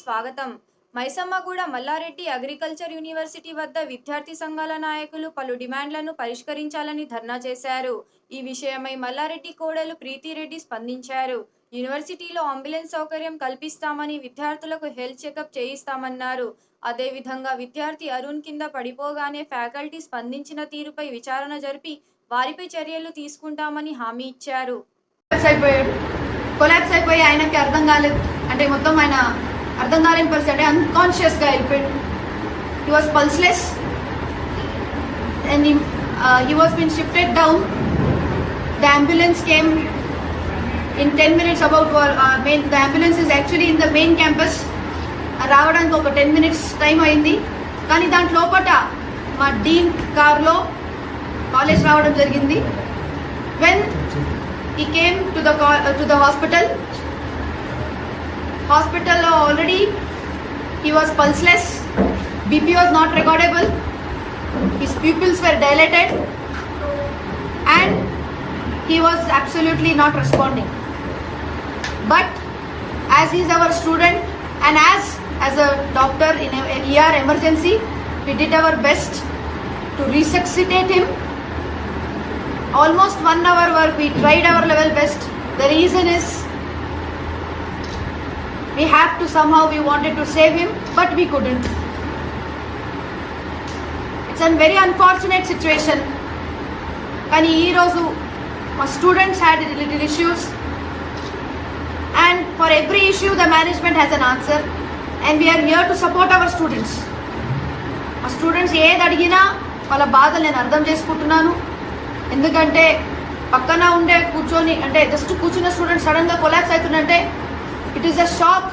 స్వాగతం. Maisammaguda Mallareddy agriculture university వద్ద విద్యార్థి సంఘాల నాయకులు పలు డిమాండ్లను పరిష్కరించాలని ధర్నా చేశారు. ఈ విషయమై మల్లారెడ్డి కోడలు ప్రీతిరెడ్డి స్పందించారు. యూనివర్సిటీలో అంబులెన్స్ సౌకర్యం కల్పిస్తామని విద్యార్థులకు హెల్త్ చెకప్ చేయిస్తామన్నారు. అదేవిధంగా విద్యార్థి అరుణ్ కింద పడిపోగానే ఫ్యాకల్టీ స్పందించిన తీరుపై విచారణ జరిపి వారిపై చర్యలు తీసుకుంటామని హామీ ఇచ్చారు. కొలాప్స్ అయిపోయాడు. కొలాప్స్ అయిపోయి ఆయనకి అర్థం కాలేదు. అంటే మొత్తం ఆయన అర్థం కాలేని పరిస్థితి అంటే అన్కాన్షియస్గా వెళ్ళిపోయాడు. He was pulseless and he was been shifted down the ambulance came in ten minutes about main the ambulance is actually in the main campus రావడానికి ఒక టెన్ మినిట్స్ టైం అయింది. కానీ దాంట్లో లోపట మా డీన్ కార్లో కాలేజ్ రావడం జరిగింది. When he came to the to the hospital hospital uh, already he was pulseless. Bp was not recordable. His pupils were dilated. And he was absolutely not responding. But as he is our student and as as a doctor in an er emergency we did our best to resuscitate him. Almost one hour work we tried our level best. The reason is we have to somehow we wanted to save him but we couldn't. It's అన్ very unfortunate situation కానీ ఈరోజు మా students had related issues and for every issue the management has an answer and we're here to support our students మా students ఏది అడిగినా వాళ్ళ బాధలు నేను అర్థం చేసుకుంటున్నాను. ఎందుకంటే పక్కన ఉండే కూర్చొని అంటే జస్ట్ కూర్చున్న స్టూడెంట్స్ సడన్గా కొలాప్స్ అవుతుందంటే It is a shock